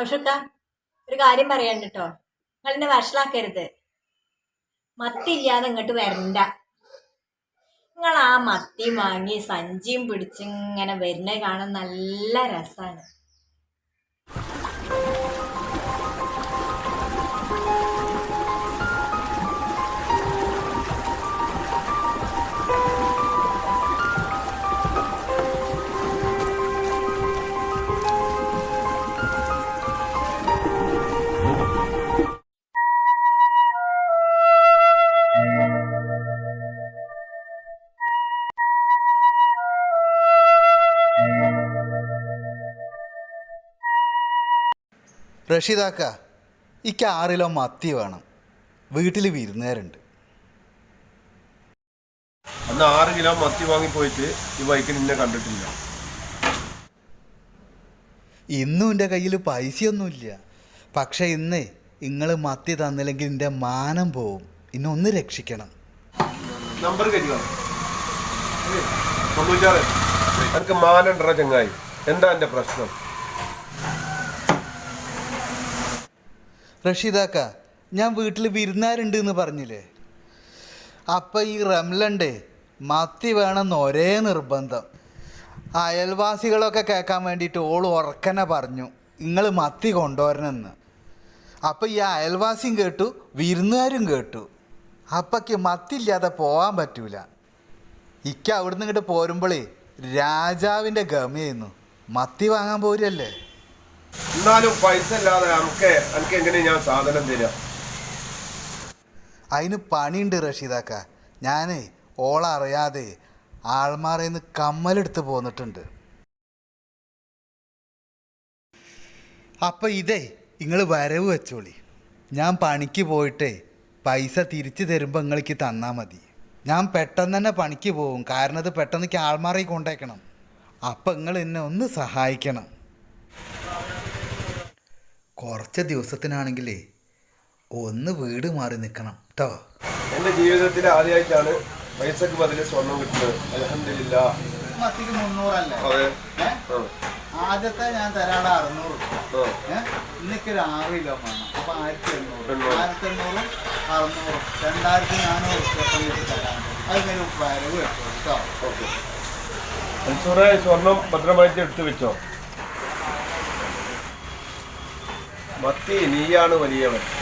ഔഷക്ക ഒരു കാര്യം പറയാണ്ട് കേട്ടോ നിങ്ങൾ എന്നെ വഷളാക്കരുത്. മത്തില്ലാതെ ഇങ്ങോട്ട് വരണ്ട. നിങ്ങൾ ആ മത്തി വാങ്ങി സഞ്ചിയും പിടിച്ചിങ്ങനെ വരുന്നത് കാണാൻ നല്ല രസമാണ് റഷീദാക്ക ഇക്ക് ആറിലോ മത്തി വേണം. വീട്ടിൽ വിരുന്നുകാരുണ്ട് അന്ന് ആറ് കിലോ മത്തി വാങ്ങി പോയിട്ട് ഈ ബൈക്ക് നിന്നെ കണ്ടിട്ടില്ല. ഇന്നും എന്റെ കയ്യിൽ പൈസയൊന്നുമില്ല. പക്ഷേ ഇന്ന് നിങ്ങൾ മത്തി തന്നില്ലെങ്കിൽ എന്റെ മാനം പോവും. ഇന്നെ ഒന്ന് രക്ഷിക്കണം. നമ്പർ കഴിയുക തൊണ്ണൂറ്റാറ്. എനിക്ക് മാനണ്ടറ ചങ്ങായി. എന്താ എന്റെ പ്രശ്നം? റഷീദാക്ക ഞാൻ വീട്ടിൽ വിരുന്നാരുണ്ട് എന്ന് പറഞ്ഞില്ലേ? അപ്പം ഈ റംലണ്ടേ മത്തി വേണമെന്ന് ഒരേ നിർബന്ധം. അയൽവാസികളൊക്കെ കേൾക്കാൻ വേണ്ടിയിട്ട് ഓൾ ഉറക്കനെ പറഞ്ഞു നിങ്ങൾ മത്തി കൊണ്ടുവരണമെന്ന് അപ്പം ഈ അയൽവാസിയും കേട്ടു വിരുന്നുകാരും കേട്ടു. അപ്പക്ക് മത്തില്ലാതെ പോകാൻ പറ്റൂല. ഇക്ക അവിടുന്ന് ഇങ്ങോട്ട് പോരുമ്പോഴേ രാജാവിന്റെ ഗമയായിരുന്നു. മത്തി വാങ്ങാൻ പോരല്ലേ? എന്നാലും പൈസ ഇല്ലാതെ നമുക്ക് എനിക്ക് എങ്ങനെ ഞാൻ സാധനം തരാം അതിന് പണിയുണ്ട് റഷീദാക്ക ഞാനേ ഓളറിയാതെ ആൾമാറിൽ നിന്ന് കമ്മലെടുത്ത് പോന്നിട്ടുണ്ട്. അപ്പം ഇതേ നിങ്ങൾ വരവ് വെച്ചോളി. ഞാൻ പണിക്ക് പോയിട്ടേ പൈസ തിരിച്ചു തരുമ്പോൾ നിങ്ങൾക്ക് തന്നാൽ മതി. ഞാൻ പെട്ടെന്ന് തന്നെ പണിക്ക് പോകും കാരണം അത് പെട്ടെന്ന് ആൾമാറി കൊണ്ടേക്കണം. അപ്പം നിങ്ങൾ എന്നെ ഒന്ന് സഹായിക്കണം. കുറച്ച് ദിവസത്തിനാണെങ്കിലേ ഒന്ന് വീട് മാറി നിൽക്കണം കേട്ടോ എന്റെ ജീവിതത്തിൽ ആദ്യമായിട്ടാണ് പൈസക്ക് ബദൽ സ്വർണം കിട്ടുന്നത്. അലഹമില്ല മത്തിക്ക് മുന്നൂറല്ലേ? ആദ്യത്തെ ഞാൻ തരാടെ അറുന്നൂറ്. ഇന്നിക്ക് ഒരു ആറ് കിലോ വേണം. അപ്പൊ ആയിരത്തി എണ്ണൂറ്. ആയിരത്തി എണ്ണൂറും അറുന്നൂറും. രണ്ടായിരത്തി നാനൂറ് തരാം. വെച്ച് തരാൻ അതിങ്ങനെ വരവ് കേട്ടോ. സ്വർണം ഭദ്രമായിട്ട് എടുത്തു വെച്ചോ? மத்தி நீயான வலியவன்.